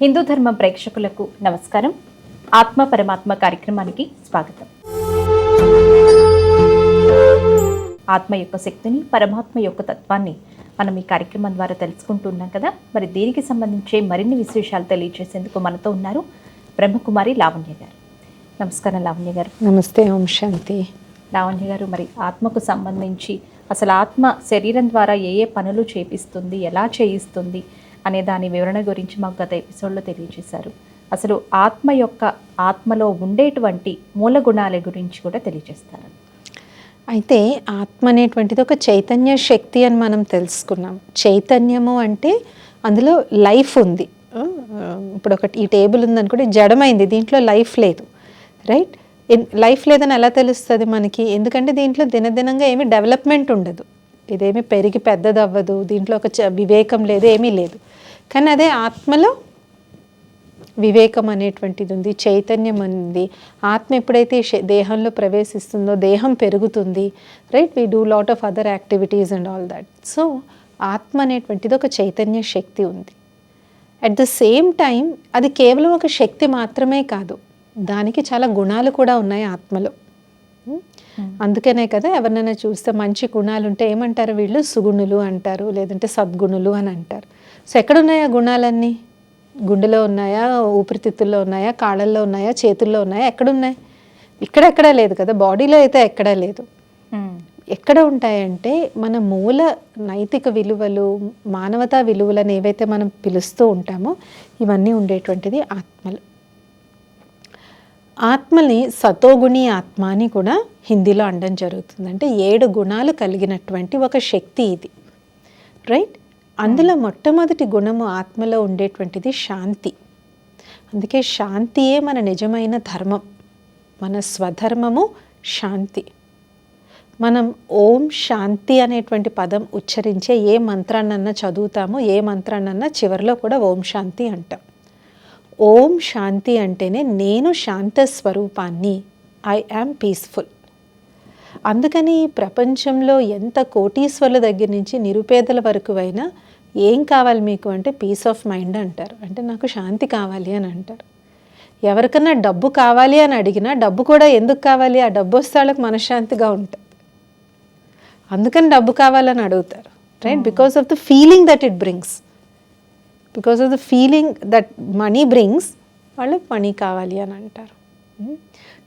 హిందూ ధర్మ ప్రేక్షకులకు నమస్కారం. ఆత్మ పరమాత్మ కార్యక్రమానికి స్వాగతం. ఆత్మ యొక్క శక్తిని పరమాత్మ యొక్క తత్వాన్ని మనం ఈ కార్యక్రమం ద్వారా తెలుసుకుంటున్నాం కదా. మరి దీనికి సంబంధించి మరిన్ని విశేషాలు తెలియజేసేందుకు మనతో ఉన్నారు బ్రహ్మకుమారి లావణ్య గారు. నమస్కారం లావణ్య గారు. నమస్తే ఓం శాంతి. లావణ్య గారు మరి ఆత్మకు సంబంధించి అసలు ఆత్మ శరీరం ద్వారా ఏ ఏ పనులు చేపిస్తుంది ఎలా చేయిస్తుంది అనే దాని వివరణ గురించి మాకు గత ఎపిసోడ్లో తెలియజేశారు. అసలు ఆత్మ యొక్క ఆత్మలో ఉండేటువంటి మూల గుణాల గురించి కూడా తెలియజేస్తారు. అయితే ఆత్మ అనేటువంటిది ఒక చైతన్య శక్తి అని మనం తెలుసుకున్నాం. చైతన్యము అంటే అందులో లైఫ్ ఉంది. ఇప్పుడు ఒకటి ఈ టేబుల్ ఉందనుకోండి జడమైంది. దీంట్లో లైఫ్ లేదు. రైట్? లైఫ్ లేదని ఎలా తెలుస్తుంది మనకి? ఎందుకంటే దీంట్లో దినదినంగా ఏమి డెవలప్మెంట్ ఉండదు. ఇదేమి పెరిగి పెద్దది అవ్వదు దీంట్లో ఒక చ- వివేకం లేదు ఏమీ లేదు. కానీ అదే ఆత్మలో వివేకం అనేటువంటిది ఉంది చైతన్యం ఉంది ఆత్మ ఎప్పుడైతే దేహంలో ప్రవేశిస్తుందో దేహం పెరుగుతుంది right? We do lot of other activities and all that so ఆత్మ అనేటువంటిది ఒక చైతన్య శక్తి ఉంది. అట్ ద సేమ్ టైం అది కేవలం ఒక శక్తి మాత్రమే కాదు దానికి చాలా గుణాలు కూడా ఉన్నాయి ఆత్మలో. Hmm? అందుకనే కదా ఎవరినైనా చూస్తే మంచి గుణాలు ఉంటే ఏమంటారు వీళ్ళు? సుగుణులు అంటారు లేదంటే సద్గుణులు అని అంటారు. సో ఎక్కడున్నాయి గుణాలన్నీ? గుండెలో ఉన్నాయా? ఊపిరితిత్తుల్లో ఉన్నాయా? కాళ్ళల్లో ఉన్నాయా? చేతుల్లో ఉన్నాయా? ఎక్కడున్నాయి? ఇక్కడెక్కడా లేదు కదా బాడీలో అయితే ఎక్కడా లేదు. ఎక్కడ ఉంటాయంటే మన మూల నైతిక విలువలు మానవతా విలువలను ఏవైతే మనం పిలుస్తూ ఉంటామో ఇవన్నీ ఉండేటువంటిది ఆత్మలు. ఆత్మని సతోగుణి ఆత్మ అని కూడా హిందీలో అనడం జరుగుతుంది. అంటే ఏడు గుణాలు కలిగినటువంటి ఒక శక్తి ఇది. రైట్ అందులో మొట్టమొదటి గుణము ఆత్మలో ఉండేటువంటిది శాంతి. అందుకే శాంతియే మన నిజమైన ధర్మం. మన స్వధర్మము శాంతి. మనం ఓం శాంతి అనేటువంటి పదం ఉచ్చరించే ఏ మంత్రాన్నన్నా చదువుతామో ఏ మంత్రాన్నన్నా చివరిలో కూడా ఓం శాంతి అంటాం. ఓం శాంతి అంటేనే నేను శాంత స్వరూపాన్ని. ఐ యామ్ పీస్ఫుల్ అందుకని ప్రపంచంలో ఎంత కోటీశ్వర్ల దగ్గర నుంచి నిరుపేదల వరకు అయినా ఏం కావాలి మీకు అంటే పీస్ ఆఫ్ మైండ్ అంటారు. అంటే నాకు శాంతి కావాలి అని అంటారు. ఎవరికన్నా డబ్బు కావాలి అని అడిగినా డబ్బు కూడా ఎందుకు కావాలి? ఆ డబ్బు వస్తే వాళ్ళకి మనశ్శాంతిగా ఉంటుంది అందుకని డబ్బు కావాలని అడుగుతారు. Right because of the feeling that it brings because of the feeling that money brings వాళ్ళు మనీ కావాలి అని అంటారు. Hmm?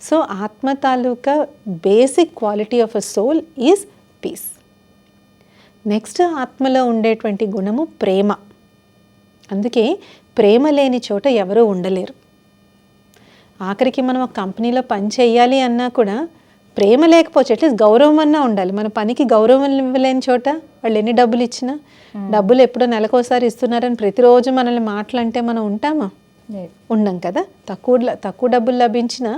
సో ఆత్మ తాలూకా basic quality of a soul is peace next ఆత్మలో ఉండేటువంటి గుణము ప్రేమ. అందుకే ప్రేమ లేని చోట ఎవరూ ఉండలేరు. ఆఖరికి మనం ఒక కంపెనీలో పని చేయాలి అన్నా కూడా ప్రేమ లేకపోతే అట్లీస్ట్ గౌరవం అన్నా ఉండాలి. మన పనికి గౌరవం ఇవ్వలేని చోట వాళ్ళు ఎన్ని డబ్బులు ఇచ్చినా డబ్బులు ఎప్పుడో నెలకోసారి ఇస్తున్నారని ప్రతిరోజు మనల్ని మాటలంటే మనం ఉంటామా? ఉండం కదా. తక్కువ తక్కువ డబ్బులు లభించినా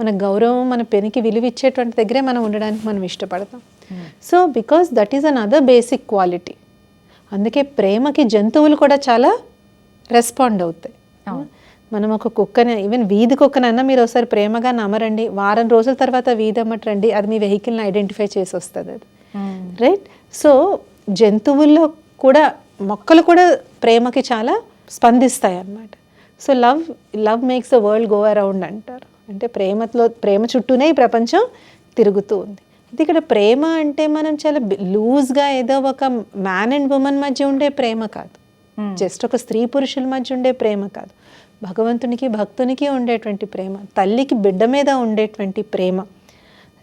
మన గౌరవం మన పెనికి విలువ ఇచ్చేటువంటి దగ్గరే మనం ఉండడానికి మనం ఇష్టపడతాం. So because that is an other basic quality అందుకే ప్రేమకి జంతువులు కూడా చాలా రెస్పాండ్ అవుతాయి. మనం ఒక కుక్కని ఈవెన్ వీధి కుక్కనన్నా మీరు ఒకసారి ప్రేమగా నమ్మరండి వారం రోజుల తర్వాత వీధి అమ్మటండి. అది మీ వెహికల్ని ఐడెంటిఫై చేసి వస్తుంది అది రైట్? సో జంతువుల్లో కూడా మొక్కలు కూడా ప్రేమకి చాలా స్పందిస్తాయి అన్నమాట so love love makes the world go around అంటారు. అంటే ప్రేమలో ప్రేమ చుట్టూనే ఈ ప్రపంచం తిరుగుతూ ఉంది. ఇది ఇక్కడ ప్రేమ అంటే మనం చాలా లూజ్గా ఏదో ఒక మ్యాన్ అండ్ ఉమెన్ మధ్య ఉండే ప్రేమ కాదు. జస్ట్ ఒక స్త్రీ పురుషుల మధ్య ఉండే ప్రేమ కాదు. భగవంతునికి భక్తునికి ఉండేటువంటి ప్రేమ తల్లికి బిడ్డ మీద ఉండేటువంటి ప్రేమ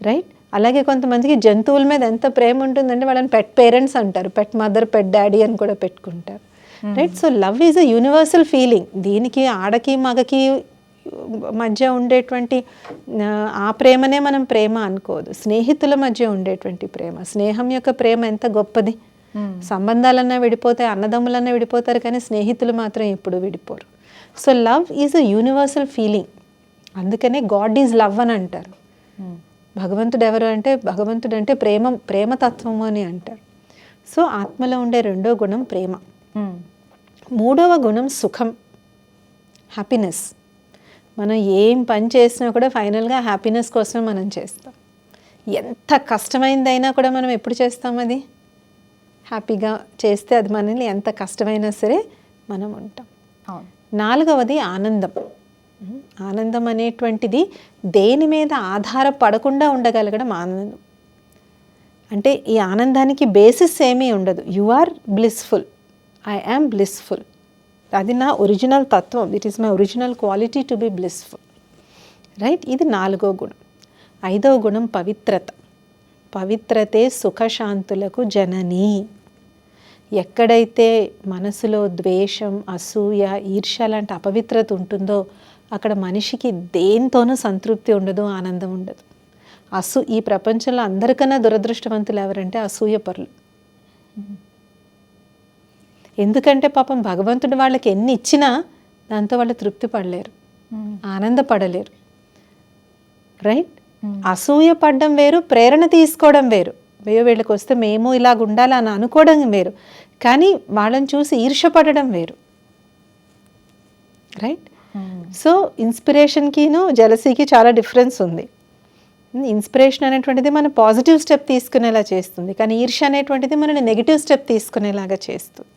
రైట్ అలాగే కొంతమందికి జంతువుల మీద ఎంత ప్రేమ ఉంటుందంటే వాళ్ళని పెట్ పేరెంట్స్ అంటారు పెట్ మదర్ పెట్ డాడీ అని కూడా పెట్టుకుంటారు right so love is a universal feeling దీనికి ఆడకి మగకి మధ్య ఉండేటువంటి ఆ, ప్రేమనే మనం ప్రేమ అనుకోదు స్నేహితుల మధ్య ఉండేటువంటి ప్రేమ. స్నేహం యొక్క ప్రేమ ఎంత గొప్పది. సంబంధాలన్నా విడిపోతాయి అన్నదమ్ములన్నా విడిపోతారు కానీ స్నేహితులు మాత్రం ఎప్పుడు విడిపోరు. So love is a universal feeling. అందుకనే గాడ్ ఈజ్ లవ్ అని అంటారు. భగవంతుడు ఎవరు అంటే భగవంతుడు అంటే ప్రేమ ప్రేమతత్వము అని అంటారు. సో ఆత్మలో ఉండే రెండో గుణం ప్రేమ. మూడవ గుణం సుఖం. హ్యాపీనెస్ మనం ఏం పని చేసినా కూడా ఫైనల్గా హ్యాపీనెస్ కోసమే మనం చేస్తాం. ఎంత కష్టమైందైనా కూడా మనం ఎప్పుడు చేస్తాం అది? హ్యాపీగా చేస్తే అది మనల్ని ఎంత కష్టమైనా సరే మనం ఉంటాం. నాలుగవది ఆనందం. ఆనందం అనేటువంటిది దేని మీద ఆధారపడకుండా ఉండగలగడం ఆనందం. అంటే ఈ ఆనందానికి బేసిస్ ఏమీ ఉండదు. You are blissful I am blissful అది నా ఒరిజినల్ తత్వం. It is my original quality to be blissful right ఇది నాలుగో గుణం. ఐదవ గుణం పవిత్రత. పవిత్రతే సుఖశాంతులకు జననీ. ఎక్కడైతే మనసులో ద్వేషం అసూయ ఈర్ష్య లాంటి అపవిత్రత ఉంటుందో అక్కడ మనిషికి దేంతోనూ సంతృప్తి ఉండదు ఆనందం ఉండదు. అసూ ఈ ప్రపంచంలో అందరికన్నా దురదృష్టవంతులు ఎవరంటే అసూయ పరులు. ఎందుకంటే పాపం భగవంతుడు వాళ్ళకి ఎన్ని ఇచ్చినా దాంతో వాళ్ళు తృప్తి పడలేరు ఆనందపడలేరు. రైట్? అసూయ పడడం వేరు ప్రేరణ తీసుకోవడం వేరు. వేయో వీళ్ళకి వస్తే మేము ఇలాగ ఉండాలి అని అనుకోవడం వేరు. కానీ వాళ్ళని చూసి ఈర్షపడడం వేరు. రైట్? సో ఇన్స్పిరేషన్కిను జలసీకి చాలా డిఫరెన్స్ ఉంది. ఇన్స్పిరేషన్ అనేటువంటిది మన పాజిటివ్ స్టెప్ తీసుకునేలా చేస్తుంది. కానీ ఈర్ష్య అనేటువంటిది మనని నెగిటివ్ స్టెప్ తీసుకునేలాగా చేస్తుంది.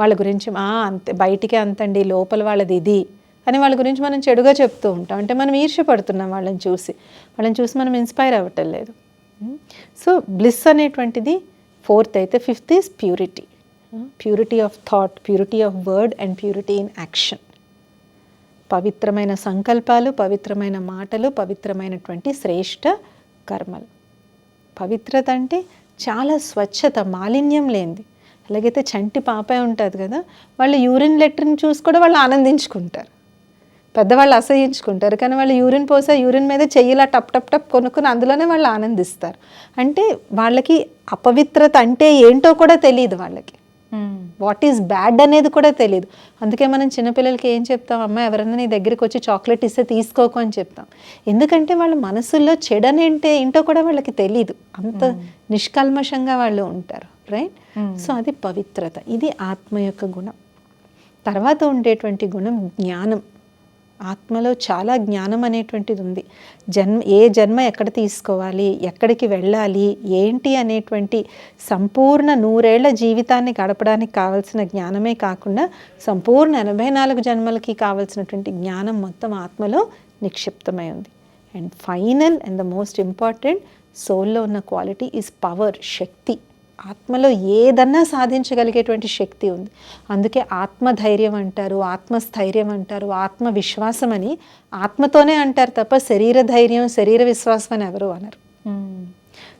వాళ్ళ గురించి ఆ అంతే బయటికి అంతండి లోపల వాళ్ళది ఇది అని వాళ్ళ గురించి మనం చెడుగా చెప్తూ ఉంటాం. అంటే మనం ఈర్ష్య పడుతున్నాం వాళ్ళని చూసి. వాళ్ళని చూసి మనం ఇన్స్పైర్ అవ్వటం లేదు. Hmm. సో బ్లిస్ అనేటువంటిది ఫోర్త్ అయితే fifth is purity purity of thought purity of word and purity in action పవిత్రమైన సంకల్పాలు పవిత్రమైన మాటలు పవిత్రమైనటువంటి శ్రేష్ఠ కర్మలు. పవిత్రత అంటే చాలా స్వచ్ఛత మాలిన్యం లేనిది. అలాగైతే చంటి పాపే ఉంటుంది కదా వాళ్ళు యూరిన్ లెటర్ని చూసి కూడా వాళ్ళు ఆనందించుకుంటారు. పెద్దవాళ్ళు అసహించుకుంటారు. కానీ వాళ్ళు యూరిన్ పోసే యూరిన్ మీద చెయ్యిలా టప్ టప్ టప్ కొనుక్కుని అందులోనే వాళ్ళు ఆనందిస్తారు. అంటే వాళ్ళకి అపవిత్రత అంటే ఏంటో కూడా తెలియదు వాళ్ళకి. వాట్ ఈజ్ బ్యాడ్ అనేది కూడా తెలియదు అందుకే మనం చిన్నపిల్లలకి ఏం చెప్తాం? అమ్మ ఎవరైనా నీ దగ్గరికి వచ్చి చాక్లెట్ ఇస్తే తీసుకోకు అని చెప్తాం. ఎందుకంటే వాళ్ళ మనసుల్లో చెడనేంటే ఏంటో కూడా వాళ్ళకి తెలియదు అంత నిష్కల్మషంగా వాళ్ళు ఉంటారు. రైట్ సో అది పవిత్రత. ఇది ఆత్మ యొక్క గుణం. తర్వాత ఉండేటువంటి గుణం జ్ఞానం. ఆత్మలో చాలా జ్ఞానం అనేటువంటిది ఉంది. జన్మ ఏ జన్మ ఎక్కడ తీసుకోవాలి ఎక్కడికి వెళ్ళాలి ఏంటి అనేటువంటి సంపూర్ణ నూరేళ్ళ జీవితాన్ని గడపడానికి కావాల్సిన జ్ఞానమే కాకుండా సంపూర్ణ ఎనభై నాలుగు జన్మలకి కావాల్సినటువంటి జ్ఞానం మొత్తం ఆత్మలో నిక్షిప్తమై ఉంది. And final and the most important సోల్లో ఉన్న క్వాలిటీ ఈజ్ పవర్ శక్తి. ఆత్మలో ఏదన్నా సాధించగలిగేటువంటి శక్తి ఉంది. అందుకే ఆత్మధైర్యం అంటారు ఆత్మస్థైర్యం అంటారు ఆత్మవిశ్వాసం అని ఆత్మతోనే అంటారు తప్ప శరీర ధైర్యం శరీర విశ్వాసం అని ఎవరు అనరు.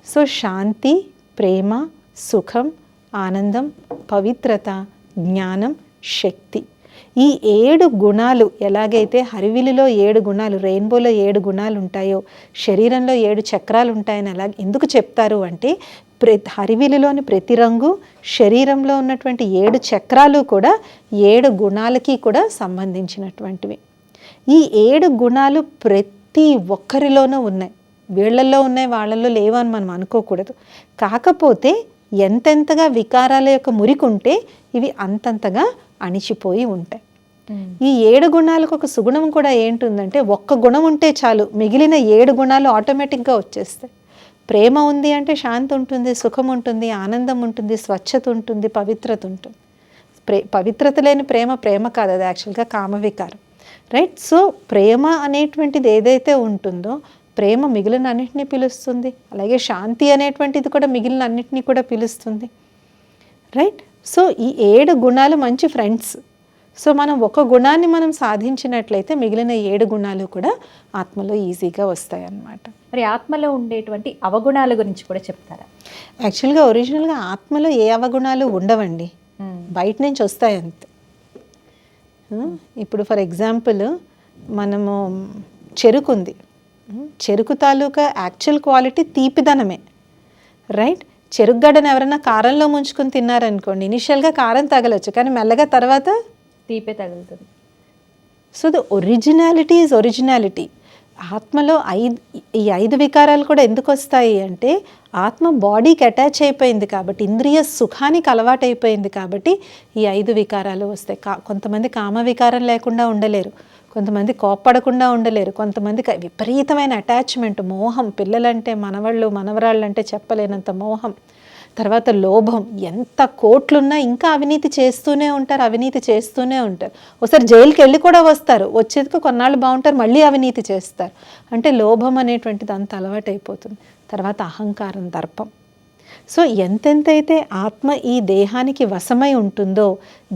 సో శాంతి ప్రేమ సుఖం ఆనందం పవిత్రత జ్ఞానం శక్తి ఈ ఏడు గుణాలు ఎలాగైతే హరివిలిలో ఏడు గుణాలు రెయిన్బోలో ఏడు గుణాలు ఉంటాయో శరీరంలో ఏడు చక్రాలు ఉంటాయని ఎలా ఎందుకు చెప్తారు అంటే ప్రతి హరివిలిలోని ప్రతి రంగు శరీరంలో ఉన్నటువంటి ఏడు చక్రాలు కూడా ఏడు గుణాలకి కూడా సంబంధించినటువంటివి. ఈ ఏడు గుణాలు ప్రతి ఒక్కరిలోనూ ఉన్నాయి. వీళ్ళల్లో ఉన్నాయి వాళ్ళల్లో లేవని అని మనం అనుకోకూడదు. కాకపోతే ఎంతెంతగా వికారాల యొక్క మురికి ఉంటే ఇవి అంతంతగా అణిచిపోయి ఉంటాయి. Hmm. ఈ ఏడు గుణాలకు ఒక సుగుణం కూడా ఏంటుందంటే ఒక్క గుణం ఉంటే చాలు మిగిలిన ఏడు గుణాలు ఆటోమేటిక్గా వచ్చేస్తాయి. ప్రేమ ఉంది అంటే శాంతి ఉంటుంది సుఖం ఉంటుంది ఆనందం ఉంటుంది స్వచ్ఛత ఉంటుంది పవిత్రత ఉంటుంది. ప్రే పవిత్రత లేని ప్రేమ ప్రేమ కాదు అది యాక్చువల్గా కామవికారం. రైట్ సో ప్రేమ అనేటువంటిది ఏదైతే ఉంటుందో ప్రేమ మిగిలిన అన్నింటినీ పిలుస్తుంది. అలాగే శాంతి అనేటువంటిది కూడా మిగిలిన అన్నింటినీ కూడా పిలుస్తుంది. రైట్ సో ఈ ఏడు గుణాలు మంచి ఫ్రెండ్స్ సో మనం ఒక గుణాన్ని మనం సాధించినట్లయితే మిగిలిన ఏడు గుణాలు కూడా ఆత్మలో ఈజీగా వస్తాయి అన్నమాట మరి ఆత్మలో ఉండేటువంటి అవగుణాల గురించి కూడా చెప్తారా? యాక్చువల్గా ఒరిజినల్గా ఆత్మలో ఏ అవగుణాలు ఉండవండి. బయట నుంచి వస్తాయి అంతే. ఇప్పుడు ఫర్ ఎగ్జాంపుల్ మనము చెరుకు ఉంది చెరుకు తాలూకా యాక్చువల్ క్వాలిటీ తీపిదనమే. రైట్? చెరుకు గడ్డను ఎవరైనా కారంలో ముంచుకొని తిన్నారనుకోండి ఇనిషియల్గా కారం తగలొచ్చు కానీ మెల్లగా తర్వాత తీపే తగులుతుంది. So the originality is originality ఆత్మలో ఐదు ఈ ఐదు వికారాలు కూడా ఎందుకు వస్తాయి అంటే ఆత్మ బాడీకి అటాచ్ అయిపోయింది కాబట్టి ఇంద్రియ సుఖానికి అలవాటైపోయింది కాబట్టి ఈ ఐదు వికారాలు వస్తాయి. కా కొంతమంది కామ వికారం లేకుండా ఉండలేరు. కొంతమంది కోప్పడకుండా ఉండలేరు. కొంతమందికి విపరీతమైన అటాచ్మెంట్ మోహం పిల్లలంటే మనవాళ్ళు మనవరాళ్ళు అంటే చెప్పలేనంత మోహం. తర్వాత లోభం. ఎంత కోట్లున్నా ఇంకా అవినీతి చేస్తూనే ఉంటారు అవినీతి చేస్తూనే ఉంటారు. ఒకసారి జైలుకి వెళ్ళి కూడా వస్తారు. వచ్చేందుకు కొన్నాళ్ళు బాగుంటారు మళ్ళీ అవినీతి చేస్తారు. అంటే లోభం అనేటువంటిది అంత అలవాటైపోతుంది. తర్వాత అహంకారం దర్పం. సో ఎంతెంతైతే ఆత్మ ఈ దేహానికి వశమై ఉంటుందో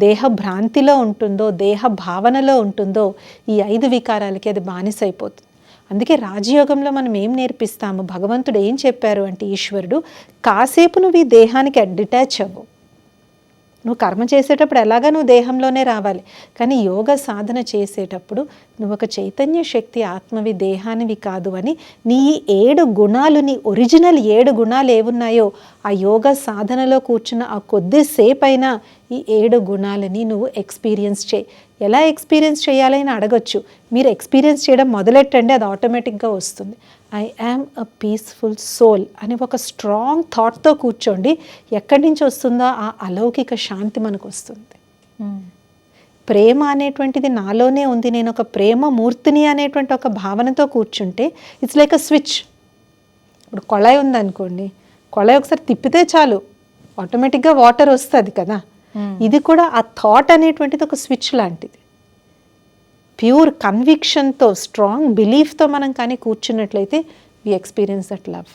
దేహ భ్రాంతిలో ఉంటుందో దేహ భావనలో ఉంటుందో ఈ ఐదు వికారాలకి అది బానిసైపోతుంది. అందుకే రాజయోగంలో మనం ఏం నేర్పిస్తాము? భగవంతుడు ఏం చెప్పారు అంటే ఈశ్వరుడు కాసేపు నువ్వు ఈ దేహానికి డిటాచ్ అవ్వు. నువ్వు కర్మ చేసేటప్పుడు ఎలాగా నువ్వు దేహంలోనే రావాలి? కానీ యోగ సాధన చేసేటప్పుడు నువ్వు ఒక చైతన్య శక్తి ఆత్మవి దేహానివి కాదు అని నీ ఈ ఏడు గుణాలు నీ ఒరిజినల్ ఏడు గుణాలు ఏవున్నాయో ఆ యోగ సాధనలో కూర్చున్న ఆ కొద్దిసేపైనా ఈ ఏడు గుణాలని నువ్వు ఎక్స్పీరియన్స్ చేయి. ఎలా ఎక్స్పీరియన్స్ చేయాలని అడగొచ్చు. మీరు ఎక్స్పీరియన్స్ చేయడం మొదలెట్టండి అది ఆటోమేటిక్గా వస్తుంది. I am a peaceful soul అని ఒక స్ట్రాంగ్ థాట్తో కూర్చోండి. ఎక్కడి నుంచి వస్తుందో ఆ అలౌకిక శాంతి మనకు వస్తుంది. మ్మ్. ప్రేమ అనేటువంటిది నాలోనే ఉంది. నేను ఒక ప్రేమ మూర్తిని అనేటువంటి ఒక భావనతో కూర్చుంటే ఇట్స్ లైక్ అ స్విచ్ ఇప్పుడు కొళాయి ఉందనుకోండి కొళాయి ఒకసారి తిప్పితే చాలు. ఆటోమేటిక్గా వాటర్ వస్తుంది కదా. ఇది కూడా ఆ థాట్ అనేటువంటిది ఒక స్విచ్ లాంటిది. ప్యూర్ కన్విక్షన్తో స్ట్రాంగ్ బిలీఫ్తో మనం కానీ కూర్చున్నట్లయితే we experience that love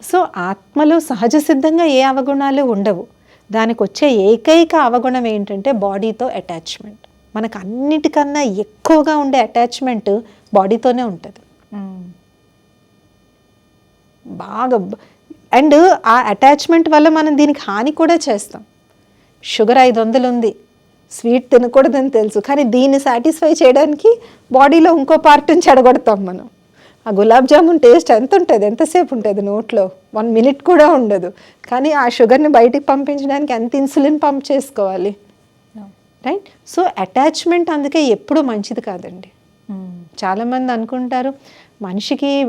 so ఆత్మలో సహజ సిద్ధంగా ఏ అవగుణాలు ఉండవు. దానికి వచ్చే ఏకైక అవగుణం ఏంటంటే బాడీతో అటాచ్మెంట్ మనకు అన్నిటికన్నా ఎక్కువగా ఉండే అటాచ్మెంట్ బాడీతోనే ఉంటుంది. మ్మ్. బాగా అండ్ ఆ అటాచ్మెంట్ వల్ల మనం దీనికి హాని కూడా చేస్తాం. షుగర్ ఐదు వందలు ఉంది. స్వీట్ తినకూడదని తెలుసు. కానీ దీన్ని సాటిస్ఫై చేయడానికి బాడీలో ఇంకో పార్ట్ని చెడగొడతాం మనం. ఆ గులాబ్ జామున్ టేస్ట్ ఎంత ఉంటుంది? ఎంతసేపు ఉంటుంది నోట్లో? వన్ మినిట్ కూడా ఉండదు. కానీ ఆ షుగర్ని బయటికి పంపించడానికి ఎంత ఇన్సులిన్ పంప్ చేసుకోవాలి. రైట్ సో అటాచ్మెంట్ అందుకే ఎప్పుడూ మంచిది కాదండి. మ్మ్. చాలామంది అనుకుంటారు మనిషికి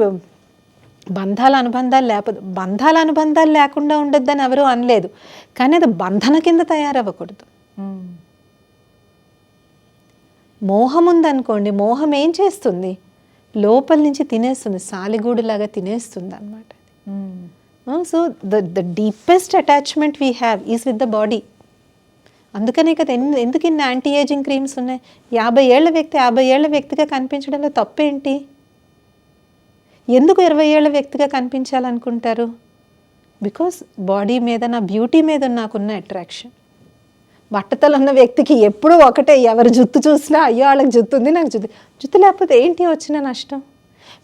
బంధాల అనుబంధాలు లేకపోతే బంధాల అనుబంధాలు లేకుండా ఉండొద్దని ఎవరూ అనలేదు. కానీ అది బంధన కింద తయారవ్వకూడదు. మోహం ఉందనుకోండి మోహం ఏం చేస్తుంది? లోపల నుంచి తినేస్తుంది సాలిగూడులాగా తినేస్తుంది అనమాట. So the the deepest attachment we have is with the body అందుకనే కదా ఎన్ని ఎందుకు ఇన్ని యాంటీ ఏజింగ్ క్రీమ్స్ ఉన్నాయి? యాభై ఏళ్ళ వ్యక్తి యాభై ఏళ్ళ వ్యక్తిగా కనిపించడంలో తప్పేంటి? ఎందుకు ఇరవై ఏళ్ళ వ్యక్తిగా కనిపించాలనుకుంటారు? బికాస్ బాడీ మీద నా బ్యూటీ మీద నాకున్న అట్రాక్షన్. బట్టతలు ఉన్న వ్యక్తికి ఎప్పుడూ ఒకటే ఎవరు జుత్తు చూసినా అయ్యో వాళ్ళకి జుత్తు ఉంది నాకు జుత్తు జుత్తు లేకపోతే ఏంటి వచ్చిన నష్టం?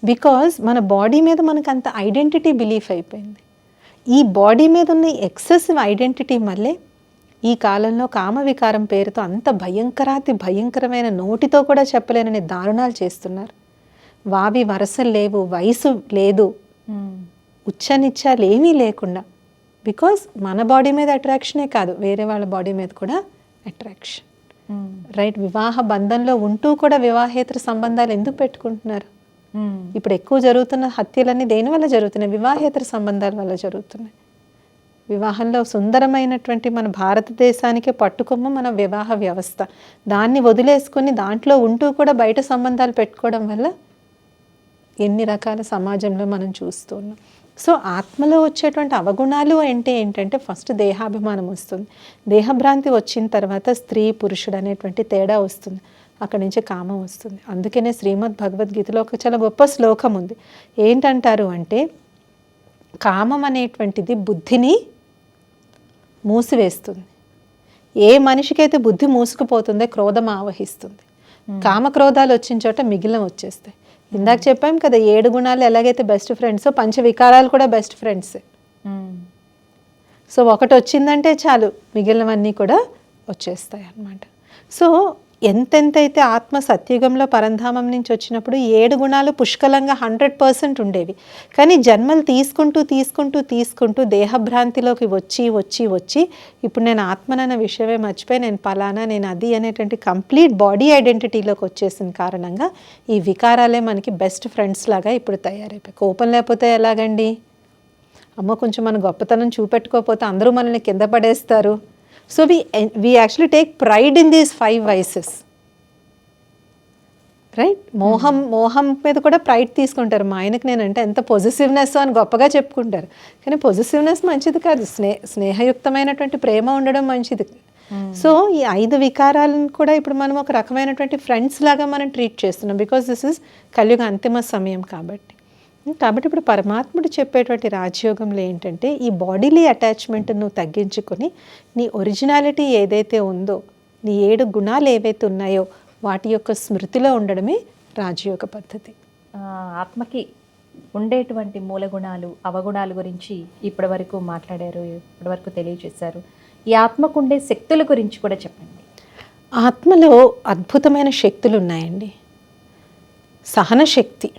బికాజ్ మన బాడీ మీద మనకు అంత ఐడెంటిటీ బిలీఫ్ అయిపోయింది. ఈ బాడీ మీద ఉన్న ఎక్సెసివ్ ఐడెంటిటీ మళ్ళీ ఈ కాలంలో కామవికారం పేరుతో అంత భయంకరాతి భయంకరమైన నోటితో కూడా చెప్పలేనని దారుణాలు చేస్తున్నారు. వావి వరసలు లేవు వయసు లేదు. ఉచ్చనిచ్చాలు ఏమీ లేకుండా. బికాస్ మన బాడీ మీద అట్రాక్షనే కాదు వేరే వాళ్ళ బాడీ మీద కూడా అట్రాక్షన్ రైట్ వివాహ బంధంలో ఉంటూ కూడా వివాహేతర సంబంధాలు ఎందుకు పెట్టుకుంటున్నారు? ఇప్పుడు ఎక్కువ జరుగుతున్న హత్యలన్నీ దేని వల్ల జరుగుతున్నాయి? వివాహేతర సంబంధాల వల్ల జరుగుతున్నాయి. వివాహంలో సుందరమైనటువంటి మన భారతదేశానికే పట్టుకొమ్మ మన వివాహ వ్యవస్థ. దాన్ని వదిలేసుకొని దాంట్లో ఉంటూ కూడా బయట సంబంధాలు పెట్టుకోవడం వల్ల ఎన్ని రకాల సమాజంలో మనం చూస్తున్నాం సో ఆత్మలో వచ్చేటువంటి అవగుణాలు అంటే ఏంటంటే ఫస్ట్ దేహాభిమానం వస్తుంది. దేహభ్రాంతి వచ్చిన తర్వాత స్త్రీ పురుషుడు అనేటువంటి తేడా వస్తుంది. అక్కడి నుంచి కామం వస్తుంది. అందుకనే శ్రీమద్ భగవద్గీతలో ఒక చాలా గొప్ప శ్లోకం ఉంది. ఏంటంటారు అంటే కామం అనేటువంటిది బుద్ధిని మూసివేస్తుంది. ఏ మనిషికైతే బుద్ధి మూసుకుపోతుందో క్రోధం ఆవహిస్తుంది. కామక్రోధాలు వచ్చిన చోట మిగిలిన వచ్చేస్తాయి. ఇందాక చెప్పాం కదా ఏడు గుణాలు ఎలాగైతే బెస్ట్ ఫ్రెండ్స్ పంచ వికారాలు కూడా బెస్ట్ ఫ్రెండ్సే మ్మ్. సో ఒకటి వచ్చిందంటే చాలు మిగిలినవన్నీ కూడా వచ్చేస్తాయి అన్నమాట సో ఎంతెంతైతే ఆత్మ సత్యుగంలో పరంధామం నుంచి వచ్చినప్పుడు ఏడు గుణాలు పుష్కలంగా హండ్రెడ్ పర్సెంట్ ఉండేవి. కానీ జన్మలు తీసుకుంటూ తీసుకుంటూ తీసుకుంటూ దేహభ్రాంతిలోకి వచ్చి వచ్చి వచ్చి ఇప్పుడు నేను ఆత్మనన్న విషయమే మర్చిపోయి నేను పలానా నేను అది అనేటువంటి కంప్లీట్ బాడీ ఐడెంటిటీలోకి వచ్చేసిన కారణంగా ఈ వికారాలే మనకి బెస్ట్ ఫ్రెండ్స్ లాగా ఇప్పుడు తయారైపోయి కోపం లేకపోతే ఎలాగండి? అమ్మ కొంచెం మన గొప్పతనం చూపెట్టుకోకపోతే అందరూ మనల్ని కింద పడేస్తారు. So we we actually take pride in these five vices right మోహం మోహం మీద కూడా ప్రైడ్ తీసుకుంటారు. మా ఆయనకి నేనంటే ఎంత పొజిటివ్నెస్ అని గొప్పగా చెప్పుకుంటారు. కానీ పొజిటివ్నెస్ మంచిది కాదు. స్నే స్నేహయుక్తమైనటువంటి ప్రేమ ఉండడం మంచిది. సో ఈ ఐదు వికారాలను కూడా ఇప్పుడు మనం ఒక రకమైనటువంటి ఫ్రెండ్స్ లాగా మనం ట్రీట్ చేస్తున్నాం. బికాస్ దిస్ ఇస్ కలియుగ అంతిమ సమయం కాబట్టి. కాబట్టి ఇప్పుడు పరమాత్ముడు చెప్పేటువంటి రాజయోగంలో ఏంటంటే ఈ బాడీలీ అటాచ్మెంట్ నువ్వు తగ్గించుకొని నీ ఒరిజినాలిటీ ఏదైతే ఉందో నీ ఏడు గుణాలు ఏవైతే ఉన్నాయో వాటి యొక్క స్మృతిలో ఉండడమే రాజయోగ పద్ధతి. ఆత్మకి ఉండేటువంటి మూల గుణాలు అవగుణాల గురించి ఇప్పటి వరకు మాట్లాడారు ఇప్పటి వరకు తెలియజేశారు. ఈ ఆత్మకు ఉండే శక్తుల గురించి కూడా చెప్పండి. ఆత్మలో అద్భుతమైన శక్తులు ఉన్నాయండి. సహన శక్తి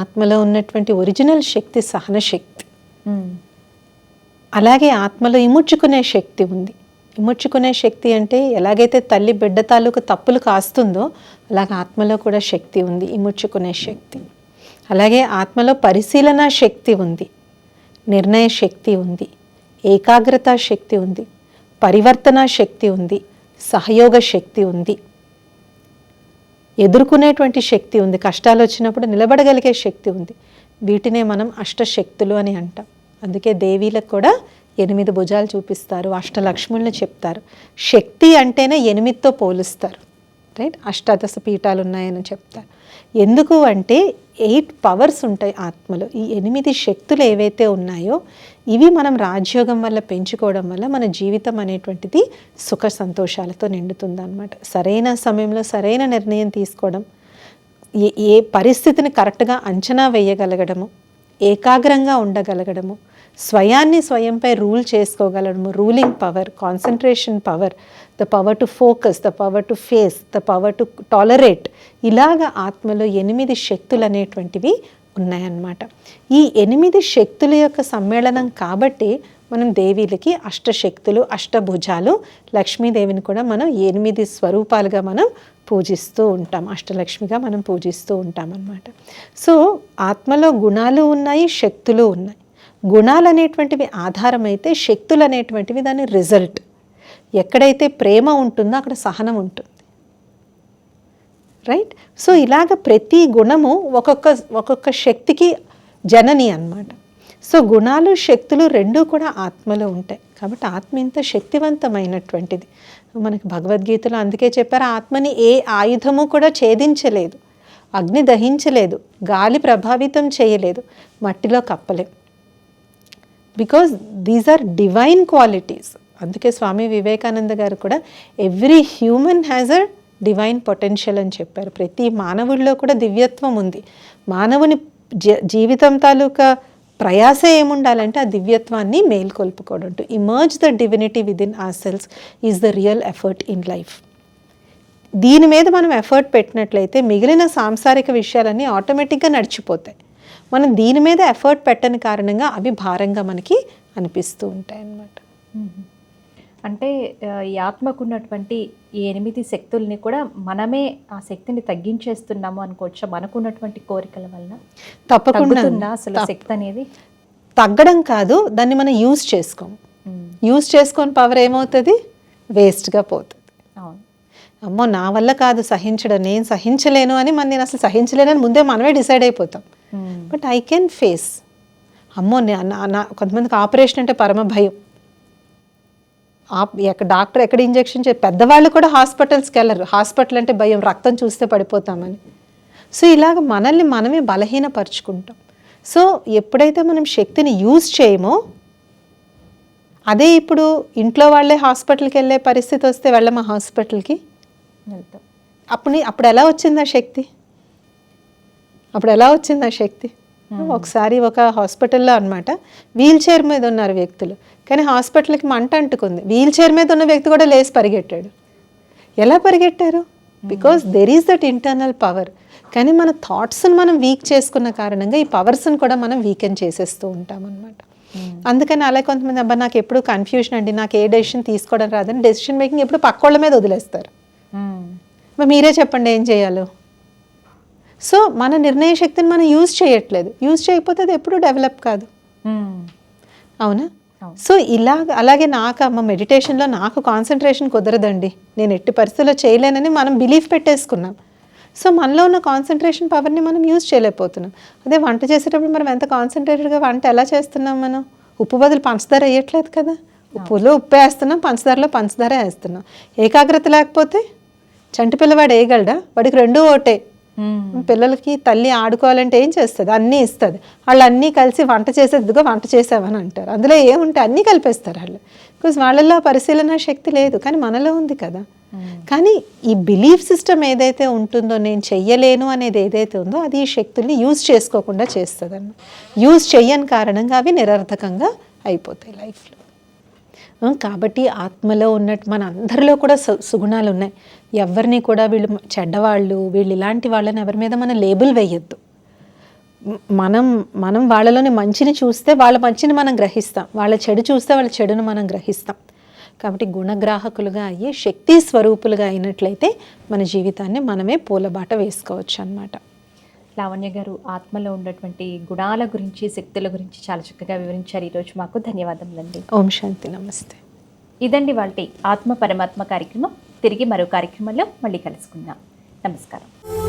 ఆత్మలో ఉన్నటువంటి ఒరిజినల్ శక్తి సహన శక్తి. అలాగే ఆత్మలో ఇముడ్చుకునే శక్తి ఉంది. ఇముడ్చుకునే శక్తి అంటే ఎలాగైతే తల్లి బిడ్డ తాలూకు తప్పులు కాస్తుందో అలాగే ఆత్మలో కూడా శక్తి ఉంది ఇముడ్చుకునే శక్తి. అలాగే ఆత్మలో పరిశీలన శక్తి ఉంది నిర్ణయ శక్తి ఉంది ఏకాగ్రత శక్తి ఉంది పరివర్తన శక్తి ఉంది సహయోగ శక్తి ఉంది. ఎదుర్కొనేటువంటి శక్తి ఉంది కష్టాలు వచ్చినప్పుడు నిలబడగలిగే శక్తి ఉంది. వీటినే మనం అష్టశక్తులు అని అంటాం. అందుకే దేవీలకు కూడా ఎనిమిది భుజాలు చూపిస్తారు అష్టలక్ష్ములను చెప్తారు. శక్తి అంటేనే ఎనిమిదితో పోలుస్తారు రైట్? అష్టాదశ పీఠాలు ఉన్నాయని చెప్తారు. ఎందుకు అంటే ఎయిట్ పవర్స్ ఉంటాయి ఆత్మలో. ఈ ఎనిమిది శక్తులు ఏవైతే ఉన్నాయో ఇవి మనం రాజ్యోగం వల్ల పెంచుకోవడం వల్ల మన జీవితం అనేటువంటిది సుఖ సంతోషాలతో నిండుతుంది సరైన సమయంలో సరైన నిర్ణయం తీసుకోవడం ఏ ఏ పరిస్థితిని కరెక్ట్గా అంచనా వేయగలగడము ఏకాగ్రంగా ఉండగలగడము స్వయాన్ని స్వయంపై rule చేసుకోగలడము ruling power concentration power the power to focus the power to face the power to tolerate ఇలాగ ఆత్మలో ఎనిమిది శక్తులు అనేటువంటివి ఉన్నాయన్నమాట. ఈ ఎనిమిది శక్తుల యొక్క సమ్మేళనం కాబట్టి మనం దేవీలకి అష్టశక్తులు అష్టభుజాలు లక్ష్మీదేవిని కూడా మనం ఎనిమిది స్వరూపాలుగా మనం పూజిస్తూ ఉంటాం. అష్టలక్ష్మిగా మనం పూజిస్తూ ఉంటాం అన్నమాట సో ఆత్మలో గుణాలు ఉన్నాయి శక్తులు ఉన్నాయి. గుణాలు అనేటువంటివి ఆధారమైతే శక్తులు అనేటువంటివి దాని రిజల్ట్ ఎక్కడైతే ప్రేమ ఉంటుందో అక్కడ సహనం ఉంటుంది. రైట్ సో ఇలాగ ప్రతి గుణము ఒక్కొక్క ఒక్కొక్క శక్తికి జనని అనమాట సో గుణాలు శక్తులు రెండూ కూడా ఆత్మలో ఉంటాయి. కాబట్టి ఆత్మ ఇంత శక్తివంతమైనటువంటిది. మనకి భగవద్గీతలో అందుకే చెప్పారు ఆత్మని ఏ ఆయుధము కూడా ఛేదించలేదు. అగ్ని దహించలేదు. గాలి ప్రభావితం చేయలేదు. మట్టిలో కప్పలేం because these are divine qualities అందుకే స్వామి వివేకానంద గారు కూడా every human has a divine potential అని చెప్పారు. ప్రతి మానవుడిలో కూడా దివ్యత్వం ఉంది. మానవుని జీవితం తాలూకా ప్రయాస ఏముండాలంటే ఆ దివ్యత్వాన్ని మేల్కొల్పుకోవడం to emerge the divinity within ourselves is the real effort in life దీని మీద మనం ఎఫర్ట్ పెట్టినట్లయితే మిగిలిన సాంసారిక విషయాలన్నీ ఆటోమేటిక్గా నడిచిపోతాయి. మనం దీని మీద ఎఫర్ట్ పెట్టని కారణంగా అవి భారంగా మనకి అనిపిస్తూ ఉంటాయి అన్నమాట అంటే ఈ ఆత్మకు ఉన్నటువంటి ఈ ఎనిమిది శక్తుల్ని కూడా మనమే ఆ శక్తిని తగ్గించేస్తున్నాము అనుకోవచ్చా? మనకున్నటువంటి కోరికల వల్ల తప్పకుండా అసలు శక్తి అనేది? తగ్గడం కాదు దాన్ని మనం యూజ్ చేసుకోం. ఉమ్, యూజ్ చేసుకొని పవర్ ఏమవుతుంది? వేస్ట్గా పోతుంది. అవును. అమ్మో నా వల్ల కాదు సహించడం నేను సహించలేను అని మన నేను అసలు సహించలేనని ముందే మనమే డిసైడ్ అయిపోతాం. But I can face. అమ్మో నే- కొంతమందికి ఆపరేషన్ అంటే పరమ భయం. డాక్టర్ ఎక్కడ ఇంజెక్షన్ చే పెద్దవాళ్ళు కూడా హాస్పిటల్స్కి వెళ్ళరు. హాస్పిటల్ అంటే భయం రక్తం చూస్తే పడిపోతామని. సో ఇలాగ మనల్ని మనమే బలహీనపరుచుకుంటాం. సో ఎప్పుడైతే మనం శక్తిని యూజ్ చేయమో అదే ఇప్పుడు ఇంట్లో వాళ్ళే హాస్పిటల్కి వెళ్ళే పరిస్థితి వస్తే వెళ్ళమా హాస్పిటల్కి? వెళ్తాం. అప్పుడు అప్పుడు ఎలా వచ్చింది ఆ శక్తి? అప్పుడు ఎలా వచ్చింది ఆ శక్తి? ఒకసారి ఒక హాస్పిటల్లో అన్నమాట. వీల్ చైర్ మీద ఉన్నారు వ్యక్తులు. కానీ హాస్పిటల్కి మంట అంటుకుంది. వీల్ చైర్ మీద ఉన్న వ్యక్తి కూడా లేచి పరిగెట్టాడు. ఎలా పరిగెట్టారు? Because there is that internal power. కానీ మన థాట్స్ని మనం వీక్ చేసుకున్న కారణంగా ఈ పవర్స్ని కూడా మనం వీకెన్ చేసేస్తూ ఉంటాం అనమాట అందుకని అలా కొంతమంది అబ్బా నాకు ఎప్పుడు కన్ఫ్యూషన్ అండి. నాకు ఏ డెసిషన్ తీసుకోవడం రాదని. డెసిషన్ మేకింగ్ ఎప్పుడు పక్కోళ్ళ మీద వదిలేస్తారు. మీరే చెప్పండి ఏం చేయాలో. సో మన నిర్ణయ శక్తిని మనం యూజ్ చేయట్లేదు. యూజ్ చేయకపోతే అది ఎప్పుడూ డెవలప్ కాదు. ఉమ్, అవునా. సో ఇలాగ అలాగే నాకు అమ్మ మెడిటేషన్లో నాకు కాన్సన్ట్రేషన్ కుదరదండి. నేను ఎట్టి పరిస్థితుల్లో చేయలేనని మనం బిలీఫ్ పెట్టేసుకున్నాం. సో మనలో ఉన్న కాన్సన్ట్రేషన్ పవర్ని మనం యూజ్ చేయలేకపోతున్నాం. అదే వంట చేసేటప్పుడు మనం ఎంత కాన్సన్ట్రేటెడ్గా వంట ఎలా చేస్తున్నాం మనం? ఉప్పు బదులు పంచదార వేయట్లేదు కదా? ఉప్పులో ఉప్పు వేస్తున్నాం పంచదారలో పంచదార వేస్తున్నాం. ఏకాగ్రత లేకపోతే చంటి పిల్లవాడు వేయగలడా? వాడికి రెండూ ఒకటే పిల్లలకి తల్లి ఆడుకోవాలంటే ఏం చేస్తుంది? అన్నీ ఇస్తుంది. వాళ్ళు అన్నీ కలిసి వంట చేసేదిగా వంట చేసావని అంటారు. అందులో ఏముంటే అన్నీ కలిపేస్తారు వాళ్ళు. బికాజ్ వాళ్ళల్లో పరిశీలన శక్తి లేదు. కానీ మనలో ఉంది కదా. కానీ ఈ బిలీఫ్ సిస్టమ్ ఏదైతే ఉంటుందో నేను చెయ్యలేను అనేది ఏదైతే ఉందో అది ఈ శక్తుల్ని యూజ్ చేసుకోకుండా చేస్తుంది అన్న యూజ్ చెయ్యని కారణంగా అవి నిరర్థకంగా అయిపోతాయి లైఫ్లో. కాబట్టి ఆత్మలో ఉన్నట్టు మన అందరిలో కూడా సు సుగుణాలు ఉన్నాయి. ఎవరిని కూడా వీళ్ళు చెడ్డవాళ్ళు వీళ్ళు ఇలాంటి వాళ్ళని ఎవరి మీద మనం లేబుల్ వేయొద్దు. మనం మనం వాళ్ళలోని మంచిని చూస్తే వాళ్ళ మంచిని మనం గ్రహిస్తాం. వాళ్ళ చెడు చూస్తే వాళ్ళ చెడును మనం గ్రహిస్తాం. కాబట్టి గుణగ్రాహకులుగా అయ్యి శక్తి స్వరూపులుగా అయినట్లయితే మన జీవితాన్ని మనమే పూలబాట వేసుకోవచ్చు అన్నమాట. లావణ్య గారు ఆత్మలో ఉన్నటువంటి గుణాల గురించి శక్తుల గురించి చాలా చక్కగా వివరించారు. ఈరోజు మాకు ధన్యవాదములండి. ఓం శాంతి నమస్తే. ఇదండి వాళ్ళ ఆత్మ పరమాత్మ కార్యక్రమం. తిరిగి మరో కార్యక్రమంలో మళ్ళీ కలుసుకుందాం. నమస్కారం.